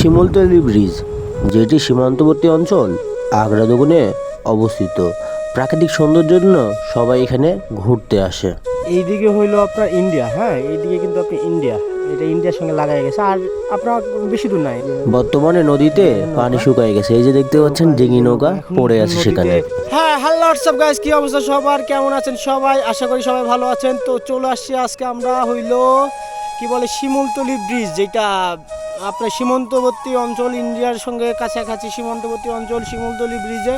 Simultali bridge যেটি সীমান্তবর্তী অঞ্চল আগ্রা দোকানে অবস্থিত। প্রাকৃতিক সৌন্দর্যের জন্য সবাই এখানে ঘুরতে আসে। এইদিকে হইল আপনার ইন্ডিয়া হ্যাঁ? এইদিকে কিন্তু আপনি ইন্ডিয়া এটা ইন্ডিয়ার সঙ্গে লাগাই গেছে। আর আপনার বেশি দূর নাই। বর্তমানে নদীতে পানি শুকায় গেছে। এই যে দেখতে পাচ্ছেন ডিঙি নৌকা পড়ে আছে সেখানে। হ্যাঁ হ্যালো হোয়াটসঅ্যাপ গাইস কি অবস্থা সবার? কেমন আছেন সবাই? আশা করি সবাই ভালো আছেন। তো চলে আসছি আজকে আমরা হইল কি বলে শিমুলতলি ব্রিজ যেটা আপনার সীমান্তবর্তী অঞ্চল ইন্ডিয়ার সঙ্গে কাছাকাছি সীমান্তবর্তী অঞ্চল শিমুলতলি ব্রিজে।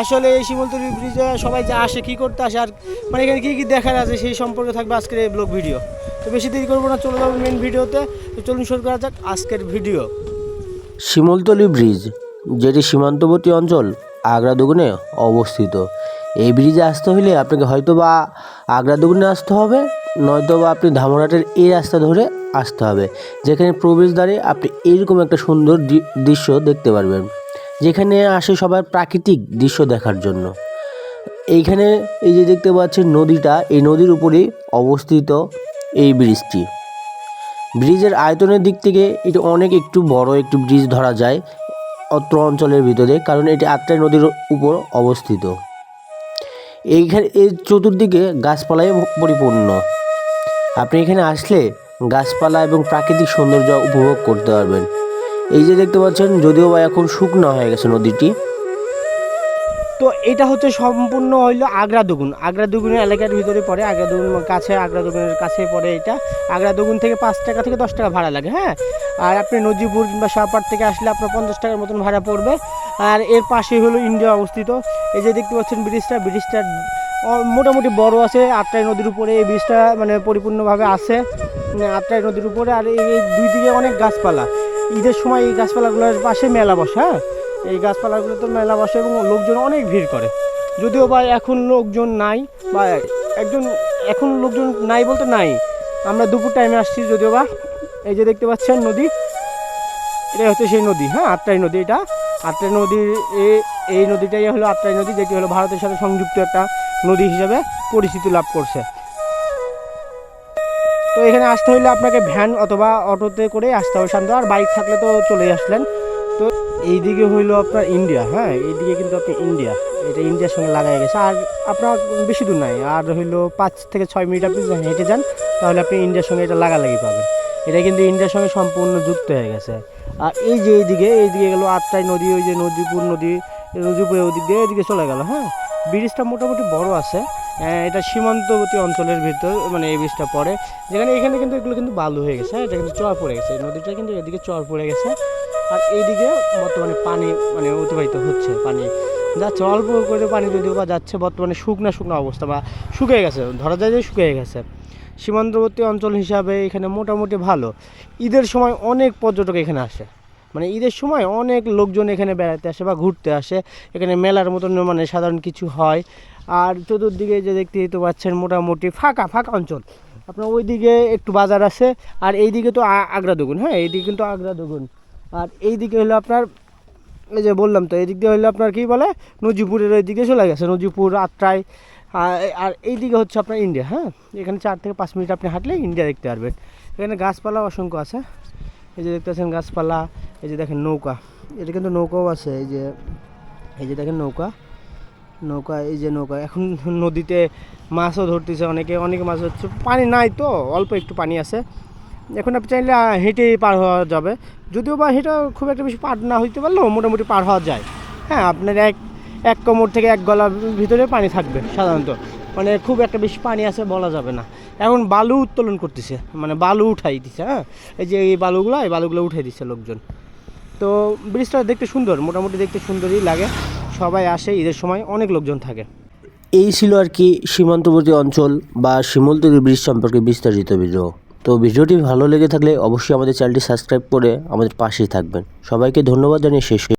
আসলে এই শিমুলতলি ব্রিজে সবাই যা আসে, কি করতে আসে, আর মানে এখানে কী কী দেখার আছে সেই সম্পর্কে থাকবে আজকের এই ব্লগ ভিডিও। তো বেশি দেরি করব না, চলে যাব মেন ভিডিওতে। তো চলুন শুরু করা যাক আজকের ভিডিও। শিমুলতলি ব্রিজ, যেটি সীমান্তবর্তী অঞ্চল, আগ্রা দুগুনে অবস্থিত। এই ব্রিজে আসতে হলে আপনাকে হয়তো বা আগ্রা দুগুনে আসতে হবে নয়তো বা আপনি ধামরাটের এই রাস্তা ধরে আসতে হবে। যেখানে প্রবেশদ্বারে আপনি এরকম একটা সুন্দর দৃশ্য দেখতে পারবেন। যেখানে আসে সবার প্রাকৃতিক দৃশ্য দেখার জন্য। এইখানে এই যে দেখতে পাচ্ছেন নদীটা, এই নদীর উপরেই অবস্থিত এই ব্রিজটি। ব্রিজের আয়তনের দিক থেকে এটা অনেক একটু বড় একটু ব্রিজ ধরা যায় অত্র অঞ্চলের ভিতরে, কারণ এটি আত্রাই নদীর উপর অবস্থিত। এইখানে এর চতুর্দিকে গাছপালায় পরিপূর্ণ। আপনি এখানে আসলে গাছপালা এবং প্রাকৃতিক সৌন্দর্য উপভোগ করতে পারবেন। এই যে দেখতে পাচ্ছেন, যদিও বা এখন শুকনো হয়ে গেছে নদীটি। তো এটা হচ্ছে সম্পূর্ণ হইল আগ্রা দুগুন আগ্রা দুগুনের এলাকার ভিতরে পড়ে, আগ্রা দুগুন কাছে, আগ্রা দুগুনের কাছে পড়ে এটা। আগ্রা দুগুন থেকে পাঁচ টাকা থেকে দশ টাকা ভাড়া লাগে হ্যাঁ? আর আপনি নজিপুর কিংবা শাহপাট থেকে আসলে আপনার পঞ্চাশ টাকার মতন ভাড়া পড়বে। আর এর পাশে হলো ইন্ডিয়া অবস্থিত। এই যে দেখতে পাচ্ছেন ব্রিজটা ব্রিজটা অ- মোটামুটি বড় আছে আটটাই নদীর উপরে এই ব্রিজটা মানে পরিপূর্ণভাবে আছে। উম, আটটাই নদীর উপরে আর এই দুই দিকে অনেক গাছপালা। ঈদের সময় এই গাছপালাগুলোর পাশে মেলা বসে হ্যাঁ? এই গাছপালাগুলো তো মেলা বসে এবং লোকজন অনেক ভিড় করে। যদিও বা এখন লোকজন নাই বা একজন এখন লোকজন নাই বলতে নাই। আমরা দুপুর টাইমে আসছি যদিও বা। এই যে দেখতে পাচ্ছেন নদী এটা হচ্ছে সেই নদী হ্যাঁ? আটটাই নদী এটা। আটটাই নদীর এই নদীটাই হলো আটটাই নদী যেটি হলো ভারতের সাথে সংযুক্ত একটা নদী হিসাবে পরিচিতি লাভ করছে। তো এখানে আসতে হইলে আপনাকে ভ্যান অথবা অটোতে করে আসতে হবে। শান্ত আর বাইক থাকলে তো চলেই আসলেন। তো এইদিকে হইল আপনার ইন্ডিয়া হ্যাঁ? এইদিকে কিন্তু আপনি ইন্ডিয়া, এটা ইন্ডিয়ার সঙ্গে লাগাই গেছে। আর আপনার বেশি দূর নাই, আর হইল পাঁচ থেকে ছয় মিনিট আপনি হেঁটে যান, তাহলে আপনি ইন্ডিয়ার সঙ্গে এটা লাগালাগি পাবেন। এটা কিন্তু ইন্ডিয়ার সঙ্গে সম্পূর্ণ যুক্ত হয়ে গেছে। আর এই যে এইদিকে এইদিকে গেলো আটটাই নদী, ওই যে নদীপুর নদী এই নদীপুরের ওদিক দিয়ে এদিকে চলে গেল হ্যাঁ? ব্রিজটা মোটামুটি বড় আছে। এটা সীমান্তবর্তী অঞ্চলের ভিতর মানে এই ব্রিজটা পড়ে। যেখানে এখানে কিন্তু এগুলো কিন্তু বালু হয়ে গেছে হ্যাঁ এটা কিন্তু চর পড়ে গেছে। নদীটা কিন্তু এদিকে চর পড়ে গেছে। আর এইদিকে বর্তমানে পানি মানে অতিবাহিত হচ্ছে পানি। যাচ্ছে, অল্প করে পানি যদিও বা যাচ্ছে, বর্তমানে শুকনা শুকনো অবস্থা বা শুকিয়ে গেছে। ধরা যায় যে শুকিয়ে গেছে। সীমান্তবর্তী অঞ্চল হিসাবে এখানে মোটামুটি ভালো। ঈদের সময় অনেক পর্যটক এখানে আসে। মানে ঈদের সময় অনেক লোকজন এখানে বেড়াতে আসে বা ঘুরতে আসে। এখানে মেলার মতন মানে সাধারণ কিছু হয়। আর চতুর্দিকে যে দেখতে তো পাচ্ছেন মোটামুটি ফাঁকা ফাঁকা অঞ্চল। আপনার ওইদিকে একটু বাজার আছে, আর এইদিকে তো আগ্রা দুগুন হ্যাঁ? এইদিকে কিন্তু আগ্রা দুগুন। আর এইদিকে হলো আপনার, এই যে বললাম তো এদিক দিয়ে হলো আপনার কী বলে? নজিপুরের ওই দিকে চলে গেছে, নজিপুর, আত্রাই। আর আর এইদিকে হচ্ছে আপনার ইন্ডিয়া হ্যাঁ? এখানে চার থেকে পাঁচ মিনিট আপনি হাঁটলে ইন্ডিয়া দেখতে পারবেন। এখানে গাছপালা অসংখ্য আছে। এই যে দেখতে পাচ্ছেন গাছপালা, এই যে দেখেন নৌকা। এটা কিন্তু নৌকাও আছে, এই যে এই যে দেখেন নৌকা। নৌকা, এই যে নৌকা। এখন নদীতে মাছও ধরতেছে অনেকে অনেকে মাছ হচ্ছে পানি নাই তো, অল্প একটু পানি আছে। এখন আপনি চাইলে হেঁটেই পার হওয়া যাবে। যদিও বা হেঁটে খুব একটা বেশি পার না হইতে পারলেও মোটামুটি পার হওয়া যায়। হ্যাঁ আপনার এক এক কোমর থেকে এক গলার ভিতরে পানি থাকবে সাধারণত। মানে খুব একটা বেশি পানি আছে বলা যাবে না। এখন বালু উত্তোলন করতেছে মানে বালু উঠাই দিছে হ্যাঁ? এই যে এই বালুগুলো এই বালুগুলো উঠাই দিচ্ছে লোকজন। তো ব্রিজটা দেখতে সুন্দর, মোটামুটি দেখতে সুন্দরই লাগে। সবাই আসে, ঈদের সময় অনেক লোকজন থাকে। এই ছিল আর কি সীমান্তবর্তী অঞ্চল বা শিমুলতলি ব্রিজ সম্পর্কে বিস্তারিত ভিডিও। তো ভিডিওটি ভালো লেগে থাকলে অবশ্যই আমাদের চ্যানেলটি সাবস্ক্রাইব করে আমাদের পাশেই থাকবেন। সবাইকে ধন্যবাদ জানিয়ে শেষ